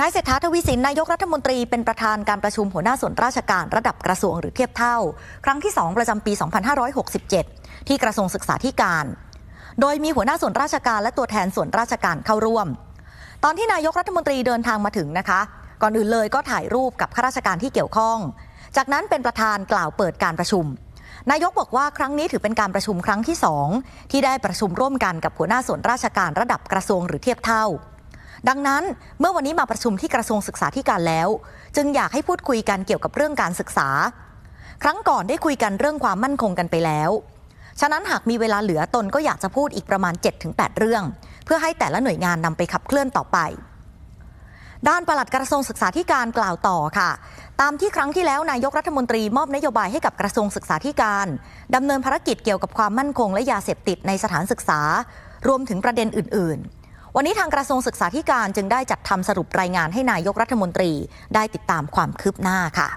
นายเศรษฐาทวีสินนายกรัฐมนตรีเป็นประธานการประชุมหัวหน้าส่วนราชการระดับกระทรวงหรือเทียบเท่า ครั้งที่ 2 ประจำปี 2567 ที่กระทรวงศึกษาธิการ โดยมีหัวหน้าส่วนราชการและตัวแทนส่วนราชการเข้าร่วม ตอนที่นายกรัฐมนตรีเดินทางมาถึงนะคะ ก่อนอื่นเลยก็ถ่ายรูปกับข้าราชการที่เกี่ยวข้อง จากนั้นเป็นประธานกล่าวเปิดการประชุม นายกบอกว่าครั้งนี้ถือเป็นการประชุมครั้งที่สองที่ได้ประชุมร่วมกันกับหัวหน้าส่วนราชการระดับกระทรวงหรือเทียบเท่า ดังนั้นเมื่อวันนี้มาประชุมที่กระทรวงศึกษาธิการแล้ว จึงอยากให้พูดคุยกันเกี่ยวกับเรื่องการศึกษา ครั้งก่อนได้คุยกันเรื่องความมั่นคงกันไปแล้ว ฉะนั้นหากมีเวลาเหลือตนก็อยากจะพูดอีกประมาณ 7-8 เรื่อง เพื่อให้แต่ละหน่วยงานนำไปขับเคลื่อนต่อไปด้านปลัดกระทรวงศึกษาธิการกล่าวต่อค่ะ ตามที่ครั้งที่แล้วนายกรัฐมนตรีมอบนโยบายให้กับกระทรวงศึกษาธิการดำเนินภารกิจเกี่ยวกับความมั่นคงและยาเสพติดในสถานศึกษา รวมถึงประเด็นอื่นๆ วันนี้ทางกระทรวงศึกษาธิการจึงได้จัดทำสรุปรายงานให้นายกรัฐมนตรีได้ติดตามความคืบหน้าค่ะ